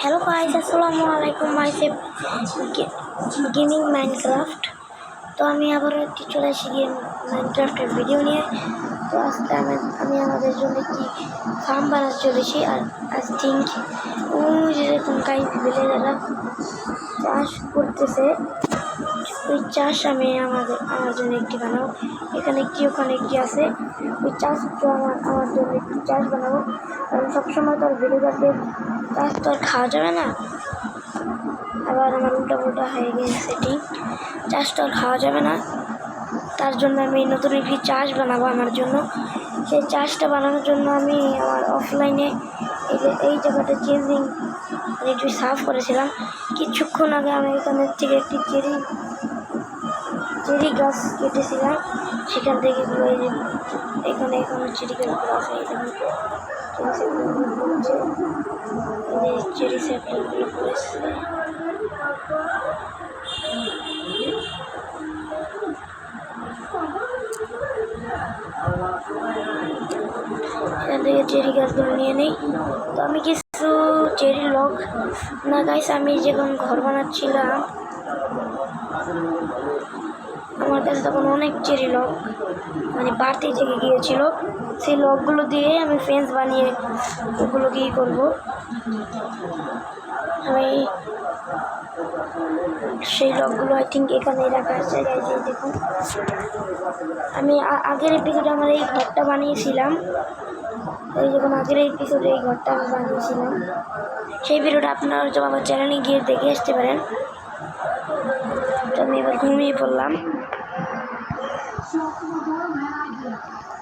Hello guys আসসালামু আলাইকুম মাইসেফ gaming Minecraft তো আমি আবারও একটি চলে আসি গেম মাইনক্রাফটের ভিডিও নিয়ে। তো আজকে আমি আমি আমাদের জন্য একটি ফার্ম বানাতে চলেছি, আর আজ থিঙ্ক ও যেরকম গাইস ভিলেজাররা চাষ করতেছে। ওই চাষ আমি আমাদের, আমার জন্য একটি বানাবো। এখানে একটি ওখানে একটি আছে? ওই চাষ আমার আমার জন্য একটি চাষ বানাবো। কারণ সবসময় তো আর ভিলেজারদের চাষ তো আর খাওয়া যাবে না। আবার আমার উল্টা পুল্টা হয়ে গেছে সেটিং চাষ তো আর খাওয়া যাবে না। তার জন্য আমি নতুন একটি চাষ বানাবো আমার জন্য। সেই চাষটা বানানোর জন্য আমি আমার অফলাইনে এই যে, এই জায়গাটা চেঞ্জিং একটু সাফ করেছিলাম। কিছুক্ষণ আগে আমি এখানের থেকে একটি চেরি চেরি গাছ কেটেছিলাম, সেখান থেকে এখানে এখানে চেরি গাছগুলো আছে চেরি সাইকেলগুলো পড়েছে। থেকে চেরি গাছগুলো নিয়ে নেই। তো আমি কিছু চেরি লগ না গাইস আমি যখন ঘর বানাচ্ছিলাম। আমার কাছে তখন অনেক চেরি লক মানে বাড়তি থেকে গিয়েছিল। সেই লকগুলো দিয়ে আমি ফেন্স বানিয়ে ওগুলো কি করব। আমি সেই লকগুলো আই থিঙ্ক এখানেই রাখা আছে গাইজ দেখুন। আমি আগের এপিসোডে আমার এই ঘরটা বানিয়েছিলাম। এই যখন আগের এপিসোডে এই ঘরটা আমি বানিয়েছিলাম। সেই ভিডিওটা আপনারা হয়তো আমার চ্যানেলে গিয়ে দেখে আসতে পারেন। তো আমি এবার ঘুমিয়ে পড়লাম।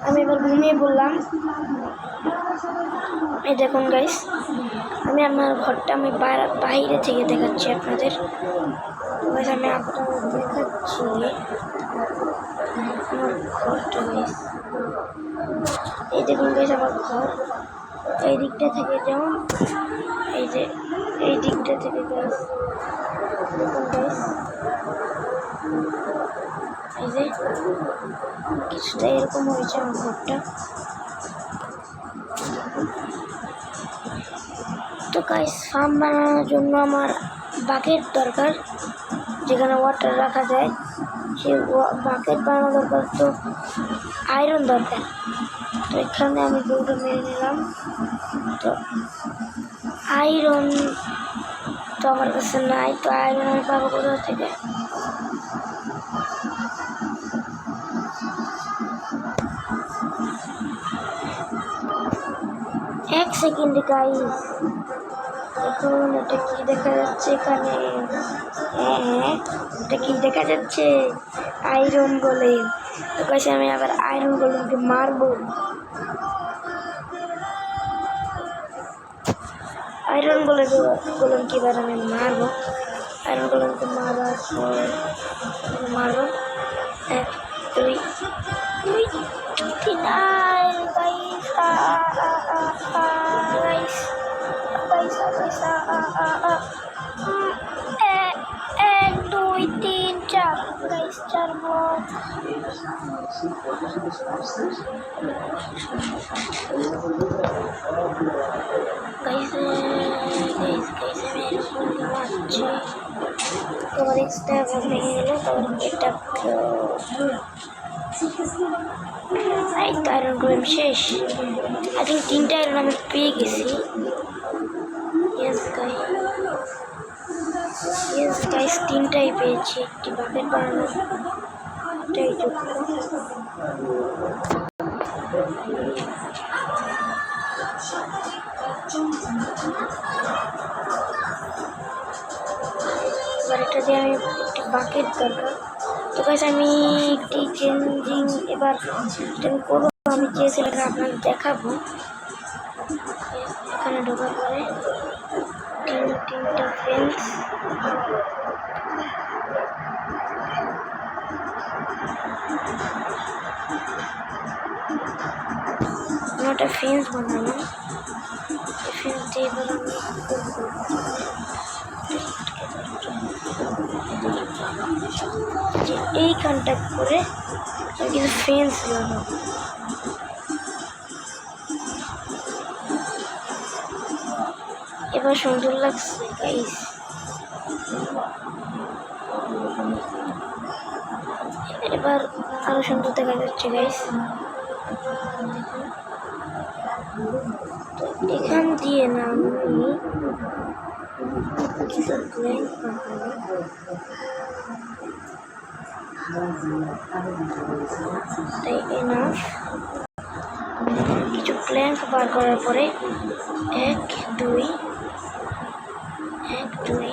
আমি এবার ঘুমিয়ে পড়লাম। এই দেখুন গাইস আমি আমার ঘরটা আমি বাইরে- থেকে দেখাচ্ছি আপনাদের। আমি আপনাদের দেখাচ্ছি আমার ঘরটা গাইস এই দেখুন গাইস আমার ঘর। এই দিকটা থেকে যেমন, এই যে, এই দিকটা থেকে গাইস দেখুন গাইস কিছুটা এরকম হয়েছে আমার ঘরটা তো গাইস ফার্ম বানানোর জন্য আমার বাকেট দরকার, যেখানে ওয়াটার রাখা যায়। সেই বাকেট বানানো দরকার তো আয়রন দরকার। তো এখানে আমি দুটো মেরে নিলাম। তো আয়রন তো আমার কাছে নাই, তো আয়রন আমি পাবো কোথাও থেকে? এক সেকেন্ড গাইস দেখুন এটা কি দেখা যাচ্ছে এখানে? হ্যাঁ এটা কি দেখা যাচ্ছে? আয়রন বলে তো কাছে আমি আবার আয়রন গোলেমকে মারবো। আয়রন বলে গোলেমকে এবার আমি মারবো। আয়রন গোলেমকে মারার পর, মারবো। এক, দুই আমি এরকম মারছি তোমার এক্সট্রা ভেঙে গেল তারপর এটা এই তো আয়রন করলাম শেষ আই থিঙ্ক তিনটা আয়রন আমি পেয়ে গেছি ইয়েস গাই ইয়েস গাইস তিনটাই পেয়েছি, একটি বাকেট বানানো এটাই এবার এটা দিয়ে আমি একটি বাকেট দরকার। তো গাছ আমি একটি চেঞ্জিং এবার করব। আমি চেয়েছিলাম এটা আপনাকে দেখাবো, এখানে ঢোকার পরে তিন তিনটা ফেন্স আমি ওটা ফেন্স বানালাম ফেন্স দিয়ে এবার আমি যে এইখানটা করে কিছু ফেন্স লাগাবো এবার সুন্দর লাগছে গাইস এবার আরও সুন্দর দেখা যাচ্ছে গাইস এখান দিয়ে না আমি কিছু প্ল্যাঙ্ক বার করার পরে এক, দুই এক, দুই।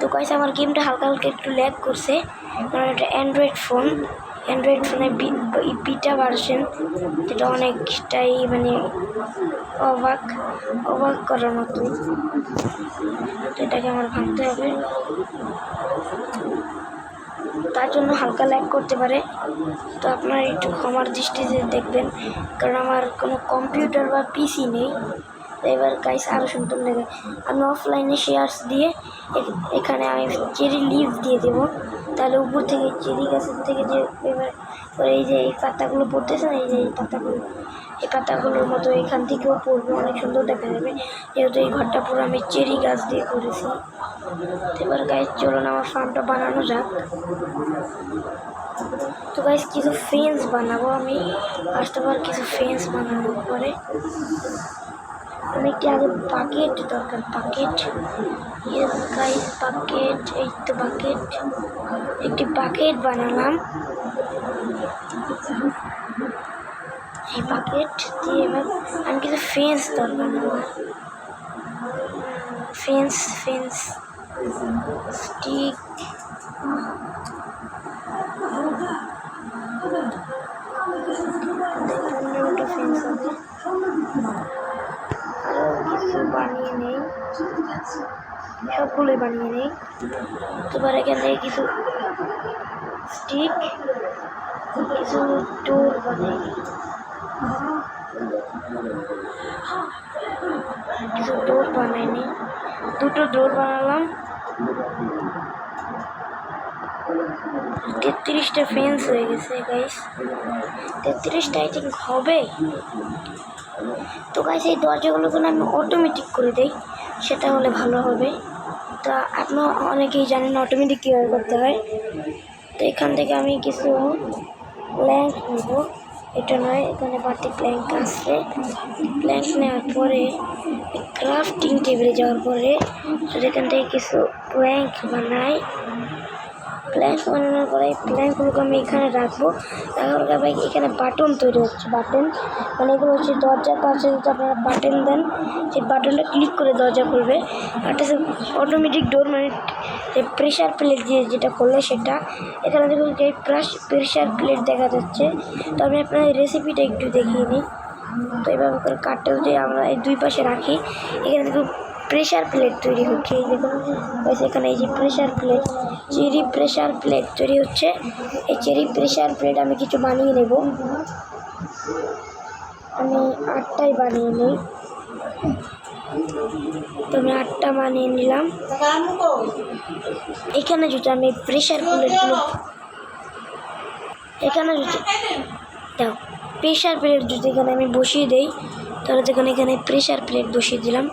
তো গাইস আমার গেমটা হালকা হালকা একটু ল্যাগ করছে, কারণ এটা অ্যান্ড্রয়েড ফোন অ্যান্ড্রয়েড ফোনে বিটা ভার্সন যেটা অনেকটাই মানে অবাক অবাক করার মতো। এটাকে আমার ভাঙতে হবে। তার জন্য হালকা ল্যাগ করতে পারে। তো আপনারা একটু ক্ষমার দৃষ্টিতে দেখবেন, কারণ আমার কোনো কম্পিউটার বা পিসি নেই। এবার গাইস আরও সুন্দর লাগে। আমি অফলাইনে শেয়ার্স দিয়ে এখানে আমি চেরি লিভ দিয়ে দেবো। তাহলে উপর থেকে চেরি গাছের থেকে যে এবার এই যে এই পাতাগুলো পড়তেছে না, এই যে এই পাতাগুলো, এই পাতাগুলোর মতো এখান থেকেও পড়বে, অনেক সুন্দর দেখা যাবে। যেহেতু এই ঘরটা পুরো আমি চেরি গাছ দিয়ে করেছি। এবার গাইস চলুন আমার ফার্মটা বানানো যাক। তো গাইস কিছু ফেন্স বানাবো আমি। ফার্স্ট অফ অল কিছু ফেন্স বানানোর পরে আমি একটি আগে বাকেট দরকার বাকেট ইয়েস গাইস বাকেট এই তো বাকেট একটি বাকেট বানালাম এই বাকেট দিয়ে এবার আমি কিছু ফেন্স দরকার আমার ফেন্স ফেন্স স্টিক পনেরোটা ফেন্স হবে সবগুলোই বানিয়ে নেই। তারপর এখান থেকে কিছু স্টিক কিছু ডোর বানাই কিছু ডোর বানাই নি দুটো ডোর বানালাম। তেত্রিশটা ফেন্স হয়ে গেছে গাইস তেত্রিশটা আই থিঙ্ক হবে। তো গাইস এই দরজাগুলোকে না আমি অটোমেটিক করে দেই। সেটা হলে ভালো হবে। তা আপনার অনেকেই জানেন অটোমেটিক কীভাবে করতে হয়। তো এখান থেকে আমি কিছু প্ল্যাঙ্ক নেব। এটা নয়, এখানে বাড়তি প্ল্যাঙ্ক আসছে প্ল্যাঙ্ক নেওয়ার পরে ক্রাফটিং টেবিলে যাওয়ার পরে সেখান এখান থেকে কিছু প্ল্যাঙ্ক বানাই। প্ল্যাঙ্ক বানানোর পরে এই প্ল্যাঙ্কগুলোকে আমি এখানে রাখব। রাখার পরে ভাই এখানে বাটন তৈরি হচ্ছে বাটন মানে এগুলো হচ্ছে দরজার পাশে যদি আপনারা বাটন দেন, সেই বাটনটা ক্লিক করে দরজা আর একটা অটোমেটিক ডোর মানে যে প্রেশার প্লেট দিয়ে যেটা করলে সেটা। এখানে দেখুন যে প্রেশার প্লেট দেখা যাচ্ছে। তো আমি আপনার রেসিপিটা একটু দেখিয়ে নিই। তো এইভাবে করে কাঠটা যদি আমরা এই দুই পাশে রাখি, এখানে দেখুন প্রেশার প্লেট তৈরি হচ্ছে, এই দেখুন, ওই যে এখানে এই যে pressure plate cherry pressure plate তৈরি হচ্ছে। এই চেরি প্রেশার প্লেট আমি কিছু বানিয়ে নেব। আমি আটটাই বানিয়ে নিই। তো আমি আটটা বানিয়ে নিলাম। এখানে যদি আমি প্রেশার প্লেটগুলো এখানে যদি প্রেশার প্লেট যদি এখানে আমি বসিয়ে দেই, তাহলে দেখুন এখানে প্রেশার প্লেট বসিয়ে দিলাম।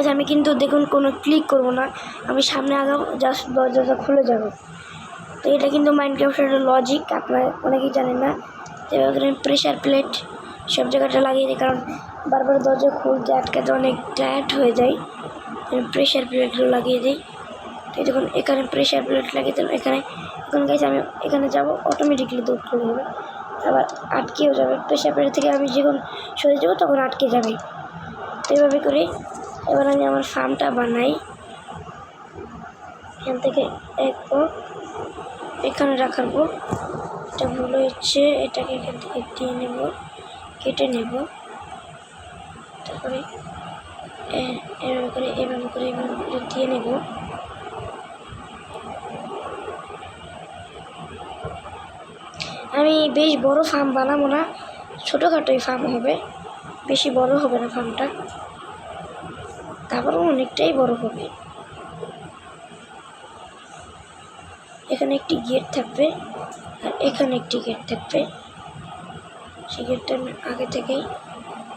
আছে, আমি কিন্তু দেখুন কোনো ক্লিক করব না। আমি সামনে আগাবো জাস্ট দরজাটা খুলে যাবে। তো এটা কিন্তু মাইন্ড ক্রাফটের লজিক আপনারা অনেকেই জানেন না। এবার প্রেশার প্লেট সব জায়গাটা লাগিয়ে দিই, কারণ বারবার দরজা খুলতে আটকাতে অনেক টায়ার্ড হয়ে যায় প্রেশার প্লেটগুলো লাগিয়ে দিই। তো যখন এখানে প্রেশার প্লেট লাগিয়ে দিলাম, এখানে, এখন গেছে আমি এখানে যাব অটোমেটিকলি দৌড় খুলে যাবে আবার আটকেও যাবে। প্রেশার প্লেট থেকে আমি যখন সরে যাব, তখন আটকে যাবে। তো এভাবে করে এবার আমি আমার ফার্মটা বানাই। এখান থেকে এক এখানে রাখার পর এটা ভুল হচ্ছে এটাকে এখান থেকে দিয়ে নেব, কেটে নেব। তারপরে এভাবে করে এভাবে করে এভাবে করে দিয়ে নেব। আমি বেশ বড় ফার্ম বানাবো না ছোটোখাটোই ফার্ম হবে, বেশি বড় হবে না ফার্মটা তারপরেও অনেকটাই বড় হবে। এখানে একটি গেট থাকবে আর এখানে একটি গেট থাকবে। সেই গেটটা আমি আগে থেকেই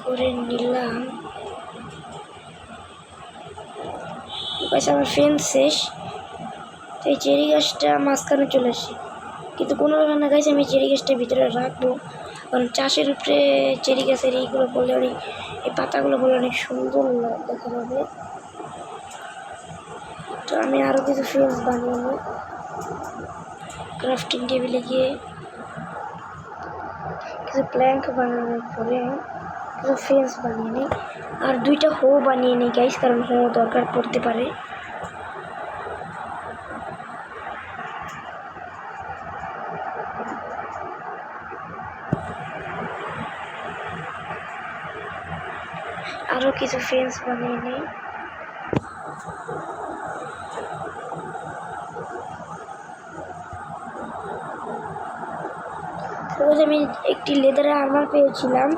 করে নিলাম। আমার ফ্রেন্ড শেষ। তো এই চেরি গাছটা মাঝখানে চলে আসি। কিন্তু কোনো ব্যাপার না গাছ আমি চেরি গাছটা ভিতরে রাখব। কারণ চাষের উপরে চেরি গাছের এইগুলো বলে অনেক, এই পাতাগুলো বলে অনেক সুন্দর দেখা যাবে তো আমি আরও কিছু ফ্রেন্স বানিয়ে নিই। ক্রাফটিং টেবিলে গিয়ে কিছু প্ল্যাঙ্ক বানানোর পরে কিছু ফেন্স বানিয়ে নিই। আর দুইটা হো বানিয়ে নিই গাইস কারণ হো দরকার পড়তে পারে আরও কিছু ফেন্স বানিয়ে নিই। রোজ আমি একটি লেদারের আর্মার পেয়েছিলাম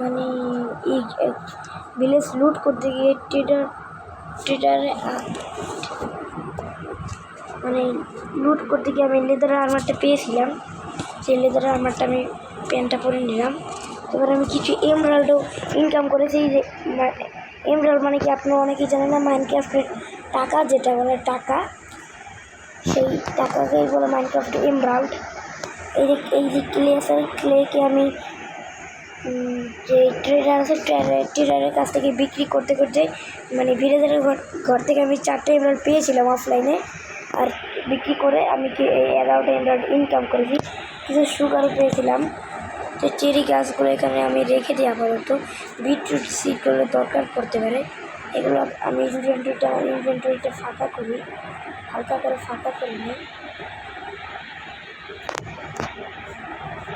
মানে এই ভিলেজ লুট করতে গিয়ে ট্রেডার ট্রেডারে মানে লুট করতে গিয়ে আমি লেদারের আর্মারটা পেয়েছিলাম। সেই লেদারের আর্মারটা আমি প্যান্টটা পরে নিলাম। এবার আমি কিছু এমরাল্ডও ইনকাম করেছি যে এমরাল্ড মানে কি আপনারা অনেকেই জানেন না মাইনক্রাফ্টের টাকা, যেটা বলে টাকা, সেই টাকাকেই বলে মাইনক্রাফ্টে এমরাল্ড এই যে এই যে ক্লে আছে ক্লেকে আমি যে ট্রেডার আছে ট্রেডারের কাছ থেকে বিক্রি করতে করতে মানে ভিলেজারের ঘর ঘর থেকে আমি চারটে এমরাল্ড পেয়েছিলাম অফলাইনে আর বিক্রি করে আমি কি, এই এমরাল্ড ইনকাম করেছি। কিছু সুগারও পেয়েছিলাম। যে চেরি গাছগুলো এখানে আমি রেখে দিই আপাতত। বিটরুট সিডগুলো দরকার পড়তে পারে। এগুলো আমি ইনভেন্টরিটা ইনভেন্টরিটা ফাঁকা করি, হালকা করে ফাঁকা করে নিই।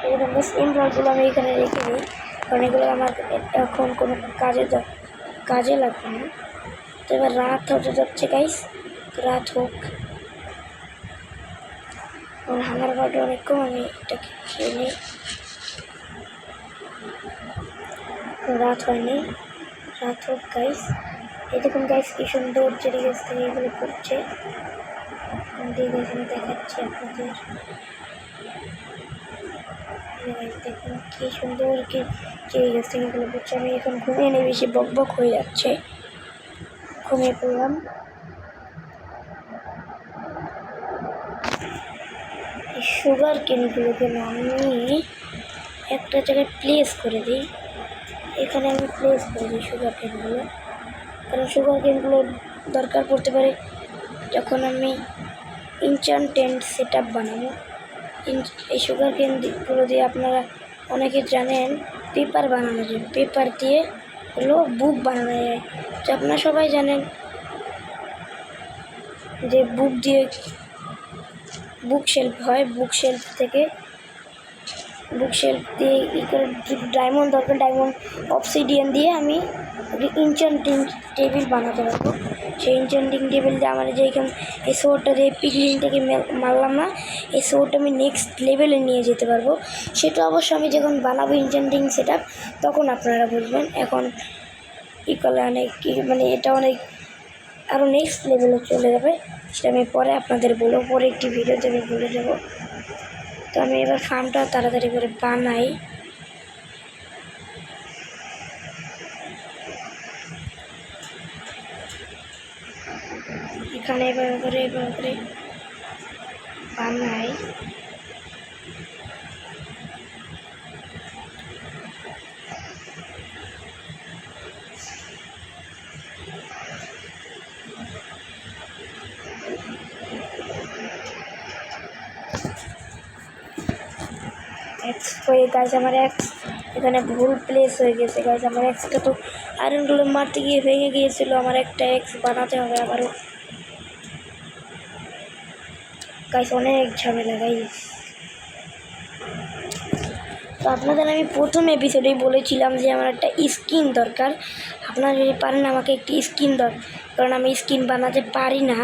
এরকম বেশ এমরাল্ডগুলো আমি এখানে রেখে দিই। কারণ এগুলো আমার এখন কোনো কাজে কাজে লাগবে না। তো এবার রাত হতে যাচ্ছে গাইস রাত হোক। আমার হাঙ্গার বাটা অনেক কম আমি এটাকে খেয়ে নিই। রাত হয়নি। রাত হোক গাইস দেখুন গাইস কি সুন্দর চেরি গাছ থেকে এগুলো আমি দিয়ে এখানে দেখাচ্ছি আপনাদের। দেখুন কি সুন্দর কি চেরি গাছ থেকে এগুলো পড়ছে আমি এখন ঘুমিয়ে নেই, বেশি বক বক হয়ে যাচ্ছে। ঘুমিয়ে পড়লাম। সুগার কেনগুলোকে আমি একটা জায়গায় প্লেস করে দিই। এখানে আমি প্লেস করে সুগার কেনগুলো কারণ সুগার কেনগুলো দরকার পড়তে পারে যখন আমি ইনচান্টেন্ট সেট আপ বানাবো। এই সুগার কেনগুলো দিয়ে আপনারা অনেকে জানেন পেপার বানানো যায়। পেপার দিয়ে হলো বুক বানানো যায়। তো আপনারা সবাই জানেন যে বুক দিয়ে বুক শেলফ হয়। বুক শেলফ থেকে বুক শেলফ দিয়ে ই করে ডায়মন্ড দরকার ডায়মন্ড অপসিডিয়ান দিয়ে আমি ইনচান্টিং টেবিল বানাতে পারব। সেই ইনচান্টিং টেবিল দিয়ে আমার যে এখানে এই শোটা দিয়ে পিকলিন থেকে মারলাম না এই শোটা আমি নেক্সট লেভেলে নিয়ে যেতে পারব। সেটা অবশ্য আমি যখন বানাবো ইনচান্টিং সেট তখন আপনারা বুঝবেন। এখন ই করলে অনেক মানে এটা অনেক আরও নেক্সট লেভেলে চলে যাবে। সেটা আমি পরে আপনাদের বলব, পরে একটি ভিডিওতে আমি বলে দেবো। তো আমি এবার ফার্মটা তাড়াতাড়ি করে বানাই। এখানে এবার করে এবার করে বানাই এক্স হয়ে গাছ আমার এক্স এখানে ভুল প্লেস হয়ে গেছে গাছ আমার এক্সটা তো আয়রনগুলো মারতে গিয়ে ভেঙে গিয়েছিল, আমার একটা এক্স বানাতে হবে আবারও। গাছ অনেক ঝামেলা গাইস তো আপনাদের আমি প্রথম এপিসোডেই বলেছিলাম যে আমার একটা স্কিন দরকার। আপনারা যদি পারেন আমাকে একটি স্কিন দরকার কারণ আমি স্কিন বানাতে পারি না।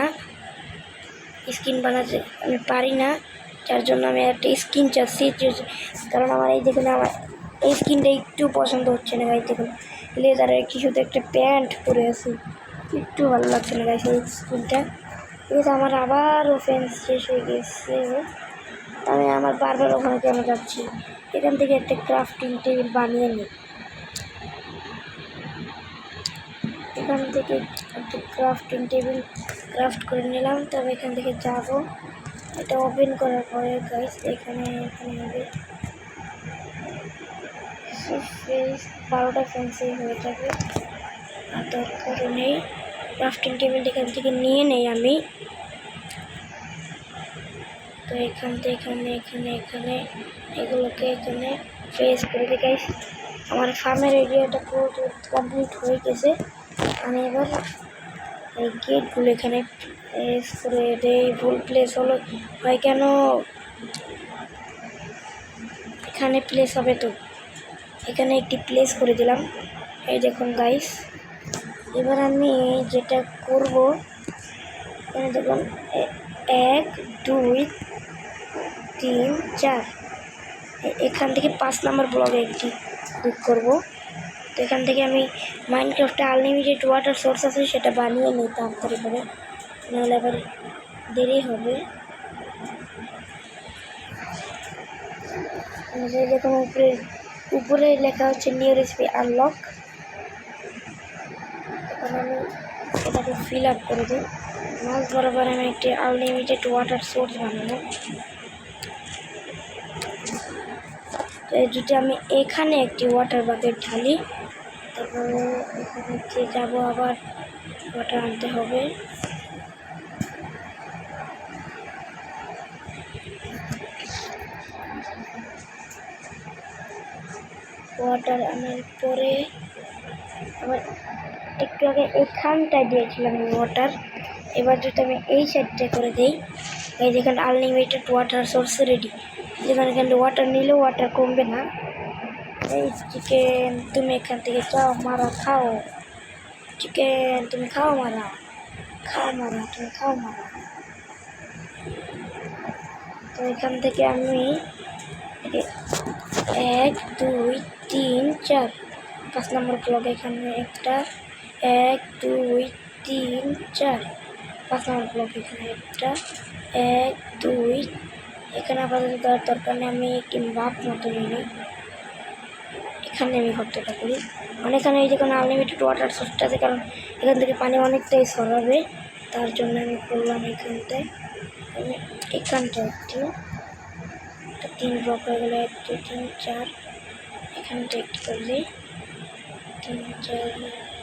স্কিন বানাতে আমি পারি না। যার জন্য আমি একটা স্কিন চাচ্ছি কারণ আমার এই দেখুন, আমার এই স্কিনটা একটু পছন্দ হচ্ছে না গাই দেখুন। লেদারের কিছুতে একটা প্যান্ট পরে আছি, একটু ভালো লাগছে না গাইছে এই স্কিনটা ঠিক আছে, আমার আবারও ফ্রেন্ড শেষ হয়ে গেছে। আমি আমার বারবার ওখানে কেন যাচ্ছি? এখান থেকে একটা ক্রাফটিং টেবিল বানিয়ে নিই এখান থেকে একটা ক্রাফটিং টেবিল ক্রাফট করে নিলাম, তবে এখান থেকে যাব। এটা ওপেন করার পরে গাইস এখানে এখানে হবে। বারোটা ফ্যান্সি হয়ে যাবে। আর দরকারও নেই। ক্রাফটিং টেবিলটা এখান থেকে নিয়ে নেই আমি। তো এখান থেকে, এখানে এখানে এখানে, এগুলোকে এখানে ফেস করে দিই গাইস আমার ফার্মের এরিয়াটা পুরো কমপ্লিট হয়ে গেছে। আমি এবার এই গেটগুলো এখানে করে ভুল প্লেস হলো। হয় কেন? এখানে প্লেস হবে তো। এখানে একটি প্লেস করে দিলাম। এই দেখুন গাইস এবার আমি যেটা করব, এখানে দেখুন এক, দুই, তিন, চার। এখান থেকে পাঁচ নাম্বার ব্লগে একটি ক্লিক করব। তো এখান থেকে আমি মাইনক্রাফটে আনলিমিটেড ওয়াটার সোর্স আছে, সেটা বানিয়ে নিই তাড়াতাড়ি করে। নাহলে আবার দেরি হবে। দেখুন উপরে উপরে লেখা হচ্ছে নিউ রেসিপি আনলক আমি এটাকে ফিল আপ করে দিই। মাছ বরাবর আমি একটি আনলিমিটেড ওয়াটার সোর্স বানাবো যদি আমি এখানে একটি ওয়াটার বাকেট ঢালি। তারপরে এখানে যাব আবার ওয়াটার আনতে হবে। ওয়াটার আনার পরে আবার একটু আগে এখানটায় দিয়েছিলাম আমি ওয়াটার এবার যদি আমি এই সাইডটা করে দিই, এই যেখানে আনলিমিটেড ওয়াটার সোর্স রেডি যেখানে এখানে ওয়াটার নিলেও ওয়াটার কমবে না। এই চিকেন তুমি এখান থেকে চাও মারা, খাও। চিকেন তুমি খাও, মারা। খাও, মারা, তুমি খাও, মারা। তো এখান থেকে আমি এক, দুই, তিন, চার। পাঁচ নম্বর ব্লক এখানে একটা। এক, দুই, তিন, চার। পাঁচ নম্বর ব্লক এখানে একটা। এক, দুই। এখানে আপাতত দেওয়ার দরকার নেই, আমি একটি মাপ মতো নিই। এখানে আমি ভর্তিটা করি। মানে এখানে এই যেখানে আনলিমিটেড ওয়াটার সোর্সটা আছে, কারণ এখান থেকে পানি অনেকটাই সরাবে। তার জন্য আমি করলাম এখানটায়। এখানটা একটি একটা তিন ব্লক হয়ে গেলে দুই তিন চার। এখানটা একটি করে দিই তিন চার,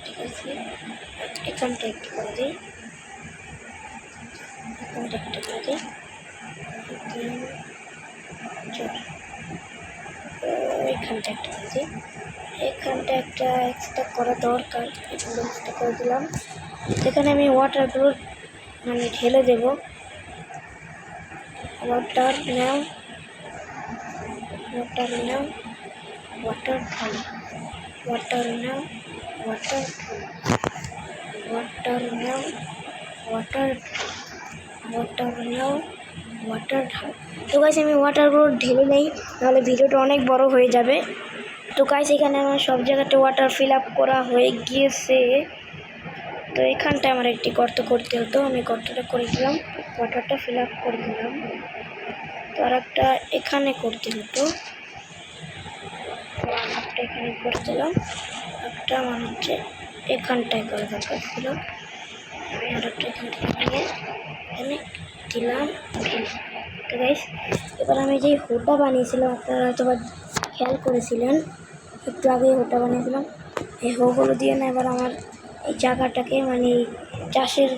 ঠিক আছে। এখানটা একটু করে দিই এখানটা একটা করে দিই তিন চার। এখানটা একটা করে দিই এখানটা একটা এক্সট্রা করা দরকার। এখানটা এক্সট্রা করে দিলাম। এখানে আমি ওয়াটারগুলো মানে ঢেলে দেব। ওয়াটার নাও ওয়াটার নাও ওয়াটার ঢালো ওয়াটার নাও ওয়াটার ঢালো ওয়াটার নাও ওয়াটার ওয়াটার নাও ওয়াটার ঢালো তো গাইস আমি ওয়াটারগুলো ঢেলে নেই, নাহলে ভিডিওটা অনেক বড় হয়ে যাবে। তো গাইস এখানে আমার সব জায়গাতে ওয়াটার ফিল আপ করা হয়ে গিয়েছে। তো এখানটায় আমার একটি গর্ত করতে হতো, আমি গর্তটা করে দিলাম ওয়াটারটা ফিল আপ করে দিলাম। আর একটা এখানে করতে হতো। একটা এখানে করে দিলাম একটা আমার হচ্ছে এখানটায় করা দরকার ছিল। আর একটা এখান দিলাম। গাইস এবার আমি যে হোটা বানিয়েছিলাম, আপনারা হয়তো খেয়াল করেছিলেন। একটু আগে হোটা বানিয়েছিলাম। এই হোগুলো দিয়ে না এবার আমার এই জায়গাটাকে মানে চাষের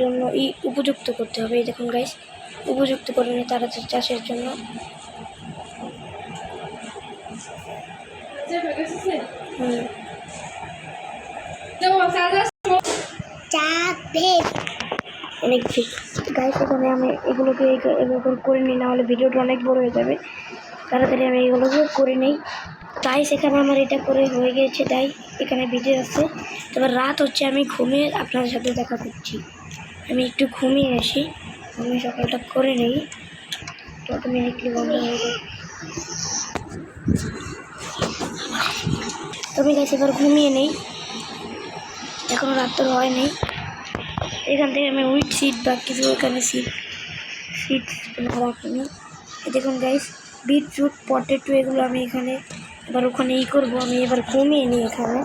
জন্য ই উপযুক্ত করতে হবে। এই দেখুন গাইস উপযুক্ত করে নিই তারা চাষের জন্য। অনেক গাইস, এখানে আমি এগুলোকে এভাবে করে নিই না হলে ভিডিওটা অনেক বড় হয়ে যাবে। তাড়াতাড়ি আমি এগুলোকে করে নিই। তাই সেখানে আমার এটা করে হয়ে গেছে, তাই এখানে ভিডিও আছে। এবার রাত হচ্ছে, আমি ঘুমিয়ে আপনাদের সাথে দেখা করছি। আমি একটু ঘুমিয়ে আসি। ঘুমিয়ে সকালটা করে নিই। তো অটোমেটিকলি বন্ধ হয়ে তো আমি গাছ এবার ঘুমিয়ে নেই। এখনও রাত তো হয় নেই। এখান থেকে আমি উইথ সিট বা কিছু এখানে সিট সিট রাখিনি। দেখুন গাইস বিটরুট পটেটো এগুলো আমি এখানে এবার ওখানে ই করব। আমি এবার ঘুমিয়ে নিই এখানে।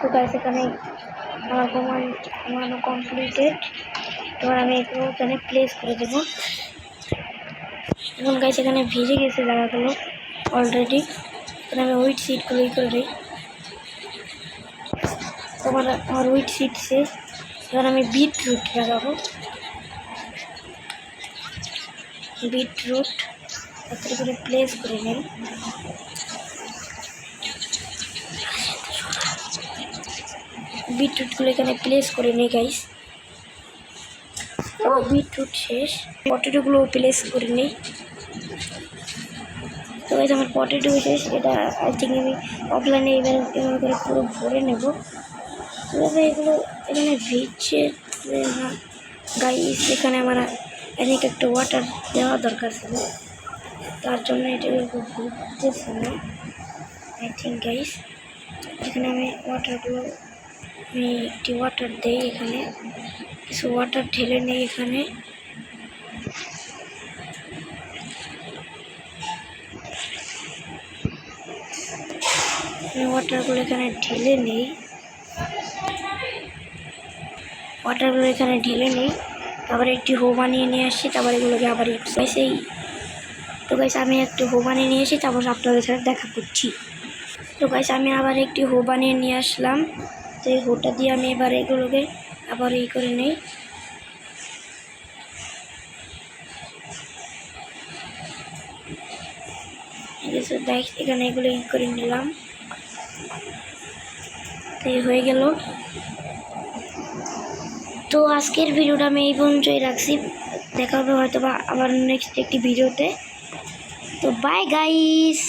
তো গাইস এখানে আমার ঘুমান ঘুমানো কমপ্লিটেড এবার আমি এগুলো এখানে প্লেস করে দেবো। এখন গাইস এখানে ভিজে গেছে জায়গাগুলো অলরেডি এখানে আমি উইট সিটগুলো ই করে দিই। তোমার আমার উইট সিট শেষ। এবার আমি বিটরুট লাগাবো। বিটরুট তাড়াতাড়ি করে প্লেস করে নিই। বিটরুটগুলো এখানে প্লেস করে নিই গাইস ও, বিটরুট শেষ। পটেটোগুলো প্লেস করে নিই তো গাইস আমার পটেটো শেষ। এটা আই থিঙ্ক আমি অফলাইনে এবার করে পুরো ভরে নেব। এভাবে এগুলো এখানে ভিজছে গাইস এখানে আমার অনেক একটা ওয়াটার দেওয়া দরকার ছিল। তার জন্য এটা ঘুরতেছে না। আই থিঙ্ক গাইস এখানে আমি ওয়াটারগুলো আমি একটি ওয়াটার দেই এখানে। কিছু ওয়াটার ঢেলে নেই এখানে। ওয়াটারগুলো এখানে ঢেলে নেই। ওয়াটারগুলো এখানে ঢেলে নেই। তারপরে একটি হো বানিয়ে নিয়ে আসছি, তারপরে এগুলোকে আবার সেই তো গাইস আমি একটু হো বানিয়ে নিয়ে এসে তারপর আপনাদের সাথে দেখা করছি। তো গাইস আমি আবার একটি হো বানিয়ে নিয়ে আসলাম। তো এই হোটা দিয়ে আমি এবার এগুলোকে আবার এই করে নেই। এখানে এগুলো ই করে নিলাম। তো এই হয়ে গেল। তো আজকের ভিডিওটা আমি এই পর্যন্তই রাখছি। দেখা হবে হয়তো বা আবার নেক্সট একটি ভিডিওতে। তো বাই গাইস